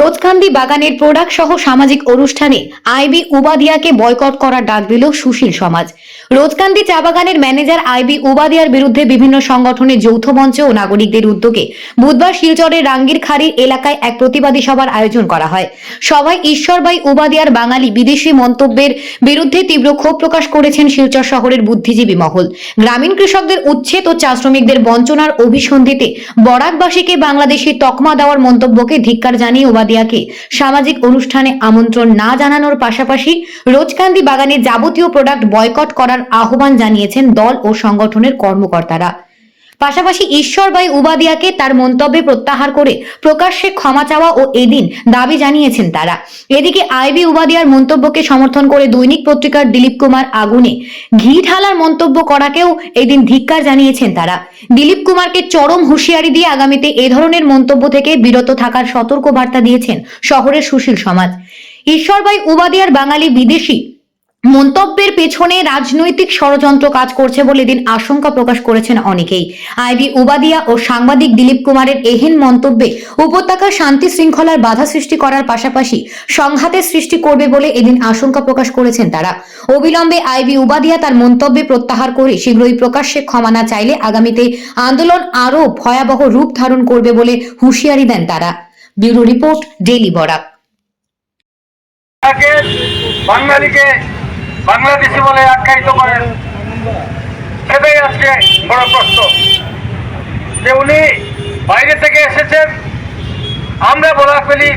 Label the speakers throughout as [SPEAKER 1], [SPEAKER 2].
[SPEAKER 1] রোজকান্দি বাগানের প্রোডাক্ট সহ সামাজিক অনুষ্ঠানে আইবি উবাদিয়াকে বয়কট করার ডাক দিল সুশীল সমাজ। রোজকান্দি চা বাগানের ম্যানেজার আইবি উবাদিয়ার বিরুদ্ধে বিভিন্ন সংগঠনের যৌথ মঞ্চ ও নাগরিকদের উদ্যোগে বুধবার শিলচরের রাঙ্গিরখাড়ির এলাকায় এক প্রতিবাদী সভার আয়োজন করা হয়। সভায় ঈশ্বরবাই উবাদিয়ার বাঙালি বিদেশি মন্তব্যের বিরুদ্ধে তীব্র ক্ষোভ প্রকাশ করেছেন শিলচর শহরের বুদ্ধিজীবী মহল। গ্রামীণ কৃষকদের উচ্ছেদ ও চা শ্রমিকদের বঞ্চনার অভিসন্ধিতে বরাকবাসীকে বাংলাদেশি তকমা দেওয়ার মন্তব্যকে ধিক্কার জানিয়ে ওবাদিয়াকে সামাজিক অনুষ্ঠানে আমন্ত্রণ না জানানোর পাশাপাশি রোজকান্দি বাগানে যাবতীয় প্রোডাক্ট বয়কট করার আহ্বান জানিয়েছেন দল ও সংগঠনের কর্মকর্তারা। পাশাপাশি ঈশ্বরবাই উবাদিয়াকে তার মন্তব্যে প্রত্যাহার করে প্রকাশ্যে ক্ষমা চাওয়া ও এদিন দাবি জানিয়েছেন তারা। এদিকে আইবি উবাদিয়ার মন্তব্যকে সমর্থন করে দৈনিক পত্রিকার দিলীপ কুমার আগুনে ঘি ঢালার মন্তব্য করাকেও এদিন ধিক্কার জানিয়েছেন তারা। দিলীপ কুমারকে চরম হুঁশিয়ারি দিয়ে আগামীতে এ ধরনের মন্তব্য থেকে বিরত থাকার সতর্ক বার্তা দিয়েছেন শহরের সুশীল সমাজ। ঈশ্বরবাই উবাদিয়ার বাঙালি বিদেশি মন্তব্যের পেছনে রাজনৈতিক ষড়যন্ত্র কাজ করছে বলে এদিন আশঙ্কা প্রকাশ করেছেন অনেকেই। আইবি উবাদিয়া ও সাংবাদিক দিলীপ কুমারের এহেন মন্তব্যে উপত্যকার শান্তি শৃঙ্খলার বাধা সৃষ্টি করার পাশাপাশি সংঘাতের সৃষ্টি করবে বলে এদিন আশঙ্কা প্রকাশ করেছেন তারা। অবিলম্বে আইবি উবাদিয়া তার মন্তব্যে প্রত্যাহার করে শীঘ্রই প্রকাশ্যে ক্ষমা না চাইলে আগামীতে আন্দোলন আরও ভয়াবহ রূপ ধারণ করবে বলে হুঁশিয়ারি দেন তারা। Bureau report, daily Barak.
[SPEAKER 2] বাঙালিকে বাংলাদেশি বলে আখ্যায়িত করেন। সেটাই আজকে বড় প্রশ্ন। যে উনি বাইরে থেকে এসেছেন, আমরা বলা ফেলি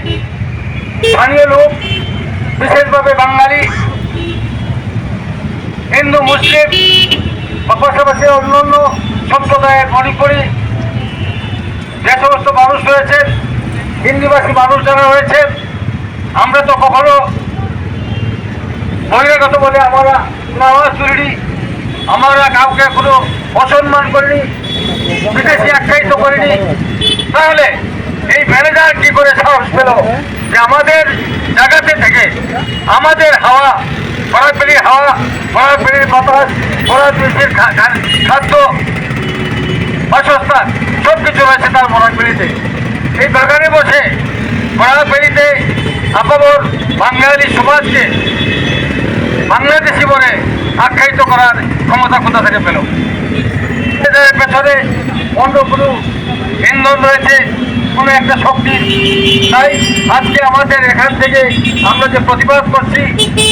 [SPEAKER 2] স্থানীয় লোক, বিশেষভাবে বাঙালি, হিন্দু, মুসলিম, বা পাশাপাশি অন্য অন্য সম্প্রদায়ের মণিপুরি যে সমস্ত মানুষ রয়েছেন, হিন্দিভাষী মানুষ যারা রয়েছেন, আমরা তো কখনো বহিরাগত বলে আমরা নামাজ চুরিনি আমরা কাউকে কোনো অসম্মান করিনি, বিদেশি আখ্যায়িত করিনি। তাহলে এই ম্যানেজার কি করে সাহস পেল যে আমাদের জায়গাতে থেকে আমাদের হাওয়া ফরাকবেলির হাওয়া ফরাকবেলির বাতাস ফরাকবেলির খাদ্য, বাসস্থান সব কিছু রয়েছে তার ফরাকবেলিতে এই বাগানে বসে ফরাকবেলিতে আপামর বাঙালি সমাজকে বাংলাদেশি বলে আখ্যায়িত করার ক্ষমতা কোথা থেকে পেল? পেছনে অন্য কোনো ইন্ধন রয়েছে, কোনো একটা শক্তি। তাই আজকে আমাদের এখান থেকে আমরা যে প্রতিবাদ করছি,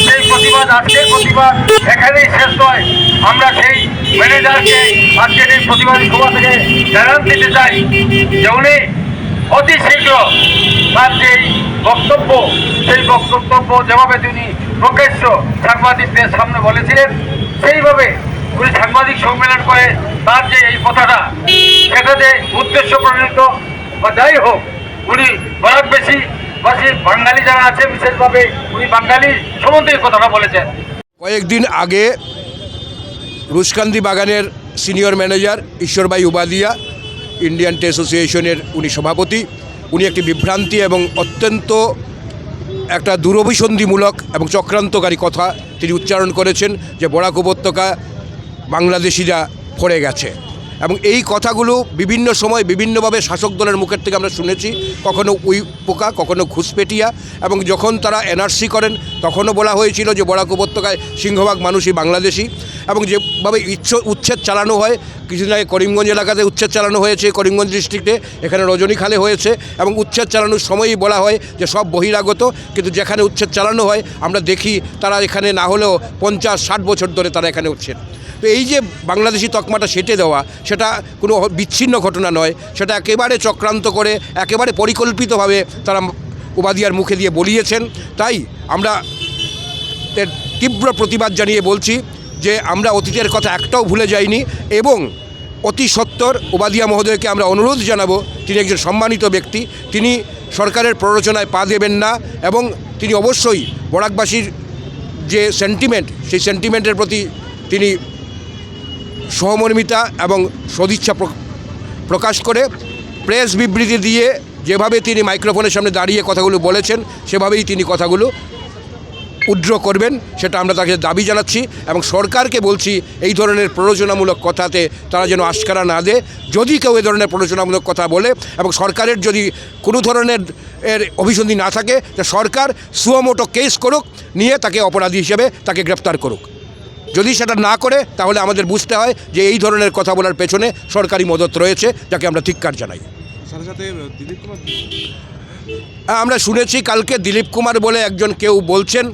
[SPEAKER 2] সেই প্রতিবাদ, আজকের প্রতিবাদ এখানেই শেষ নয়। আমরা সেই ম্যানেজারকে আজকের এই প্রতিবাদী সভা থেকে জানান দিতে চাই যে উনি অতি শীঘ্র তার যে বক্তব্য, সেই বক্তব্য যেভাবে তিনি প্রকাশ্য সাংবাদিকদের সামনে বলেছিলেন, সেইভাবে উনি সাংবাদিক সম্মেলন করে তার যে এই কথাটা, সেটাতে উদ্দেশ্য প্রণীত বা যাই হোক, উনি বরাক বেশি বাসী বাঙালি যারা আছে, বিশেষভাবে উনি বাঙালি সম্বন্ধে এই কথাটা বলেছেন।
[SPEAKER 3] কয়েকদিন আগে রুশকান্দি বাগানের senior manager Ishwarbhai Ubadiya, Indian tea অ্যাসোসিয়েশনের উনি সভাপতি উনি একটি বিভ্রান্তি এবং অত্যন্ত একটা দুরভিসন্ধিমূলক এবং চক্রান্তকারী কথা তিনি উচ্চারণ করেছেন যে বরাক উপত্যকা বাংলাদেশিরা পড়ে গেছে। এবং এই কথাগুলো বিভিন্ন সময় বিভিন্নভাবে শাসক দলের মুখের থেকে আমরা শুনেছি। কখনো উই পোকা, কখনো ঘুষপেটিয়া এবং যখন তারা এনআরসি করেন, তখনও বলা হয়েছিল যে বরাক উপত্যকায় সিংহভাগ মানুষই বাংলাদেশি এবং যেভাবে ইচ্ছ, উচ্ছেদ চালানো হয়, কিছুদিন আগে করিমগঞ্জ এলাকাতে উচ্ছেদ চালানো হয়েছে, করিমগঞ্জ ডিস্ট্রিক্টে, এখানে রজনীখালে হয়েছে এবং উচ্ছেদ চালানোর সময়ই বলা হয় যে সব বহিরাগত, কিন্তু যেখানে উচ্ছেদ চালানো হয়, আমরা দেখি তারা এখানে না হলেও পঞ্চাশ, ষাট বছর ধরে তারা এখানে উচ্ছেদ। তো এই যে বাংলাদেশি তকমাটা সেটে দেওয়া, সেটা কোনো বিচ্ছিন্ন ঘটনা নয়, সেটা একেবারে চক্রান্ত করে, একেবারে পরিকল্পিতভাবে তারা উপাধিয়ার মুখে দিয়ে বলিয়েছেন। তাই আমরা তীব্র প্রতিবাদ জানিয়ে বলছি যে আমরা অতীতের কথা একটাও ভুলে যাইনি এবং অতি সত্বর ওবাদিয়া মহোদয়কে আমরা অনুরোধ জানাব, তিনি একজন সম্মানিত ব্যক্তি, তিনি সরকারের প্ররোচনায় পা দেবেন না এবং তিনি অবশ্যই বরাকবাসীর যে সেন্টিমেন্ট সেই সেন্টিমেন্টের প্রতি তিনি সহমর্মিতা এবং সদিচ্ছা প্র- প্রকাশ করে প্রেস বিবৃতি দিয়ে যেভাবে তিনি মাইক্রোফোনের সামনে দাঁড়িয়ে কথাগুলো বলেছেন, সেভাবেই তিনি কথাগুলো উড্র করবেন, সেটা আমরা তাকে দাবি জানাচ্ছি এবং সরকারকে বলছি এই ধরনের প্ররোচনামূলক কথাতে তারা যেন আশকারা না দেয়। যদি কেউ এই ধরনের প্ররোচনামূলক কথা বলে এবং সরকারের যদি কোনো ধরনের এর অভিসন্ধি না থাকে, তা সরকার সুয়মোটো কেস করুক, নিয়ে তাকে অপরাধী হিসেবে তাকে গ্রেপ্তার করুক। যদি সেটা না করে তাহলে আমাদের বুঝতে হয় যে এই ধরনের কথা বলার পেছনে সরকারি মদত রয়েছে যাকে আমরা ধিক্কার জানাই। হ্যাঁ, আমরা শুনেছি কালকে দিলীপ কুমার বলে একজন কেউ বলছেন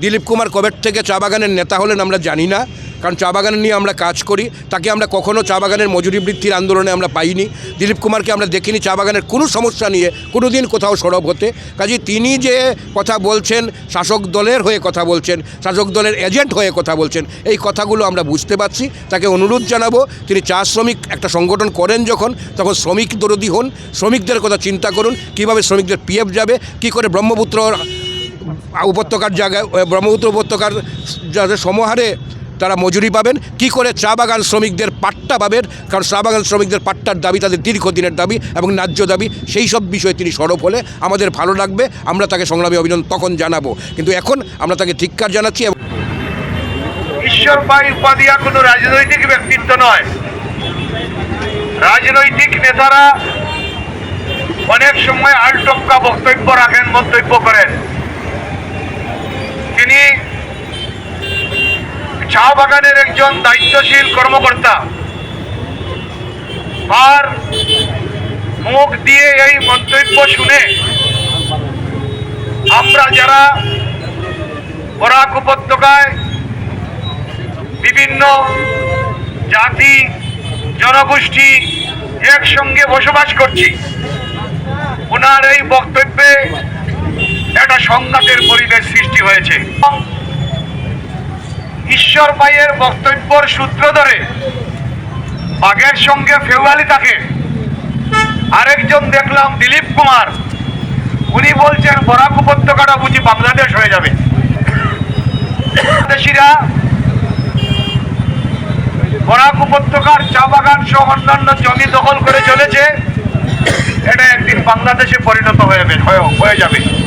[SPEAKER 3] দিলীপ কুমার কবের থেকে চা বাগানের নেতা হলেন আমরা জানি না। কারণ চা বাগান নিয়ে আমরা কাজ করি, তাকে আমরা কখনও চা বাগানের মজুরি বৃদ্ধির আন্দোলনে আমরা পাইনি। দিলীপ কুমারকে আমরা দেখিনি চা বাগানের কোনো সমস্যা নিয়ে কোনো দিন কোথাও সরব হতে। কাজে তিনি যে কথা বলছেন, শাসক দলের হয়ে কথা বলছেন, শাসক দলের এজেন্ট হয়ে কথা বলছেন, এই কথাগুলো আমরা বুঝতে পারছি। তাকে অনুরোধ জানাব, তিনি চা শ্রমিক একটা সংগঠন করেন যখন, তখন শ্রমিক দরদি হন। শ্রমিকদের কথা চিন্তা করুন, কীভাবে শ্রমিকদের পিএফ যাবে, কি করে ব্রহ্মপুত্র উপত্যকার জায়গায়, ব্রহ্মপুত্র উপত্যকার যাদের সমাহারে তারা মজুরি পাবেন। কি করে চা বাগান শ্রমিকদের পাট্টা পাবেন? কারণ চা বাগান শ্রমিকদের পাট্টার দাবি তাদের দীর্ঘদিনের দাবি এবং ন্যায্য দাবি। সেই সব বিষয়ে তিনি সরব হলে আমাদের ভালো লাগবে। আমরা তাকে সংগ্রামী অভিনন্দন তখন জানাব। কিন্তু এখন আমরা তাকে ধিক্কার জানাচ্ছি এবং
[SPEAKER 4] ঈশ্বর ভাই উপাধিয়া কোনো রাজনৈতিক ব্যক্তিত্ব নয়। রাজনৈতিক নেতারা অনেক সময় আলটপকা বক্তব্য রাখেন মন্তব্য করেন। তিনি চা বাগানের একজন দায়িত্বশীল কর্মকর্তা। আর মুখ দিয়ে এই মন্তব্য শুনে আমরা যারা বরাক উপত্যকায় বিভিন্ন জাতি, জনগোষ্ঠী একসঙ্গে বসবাস করছি, ওনার এই বক্তব্যে একটা সংঘাতের পরিবেশ সৃষ্টি হয়েছে। ঈশ্বর ভাইয়ের বক্তব্যর সূত্র ধরে বাঘের সঙ্গে ফেউয়ালি থাকে। আরেকজন দেখলাম দিলীপ কুমার। উনি বলছেন, বরাক উপত্যকাটা বুঝি বাংলাদেশ হয়ে যাবে। বাংলাদেশিরা বরাক উপত্যকার চা বাগান সহ অন্যান্য জমি দখল করে চলেছে। এটা একদিন বাংলাদেশে পরিণত হয়ে- হয়ে যাবে।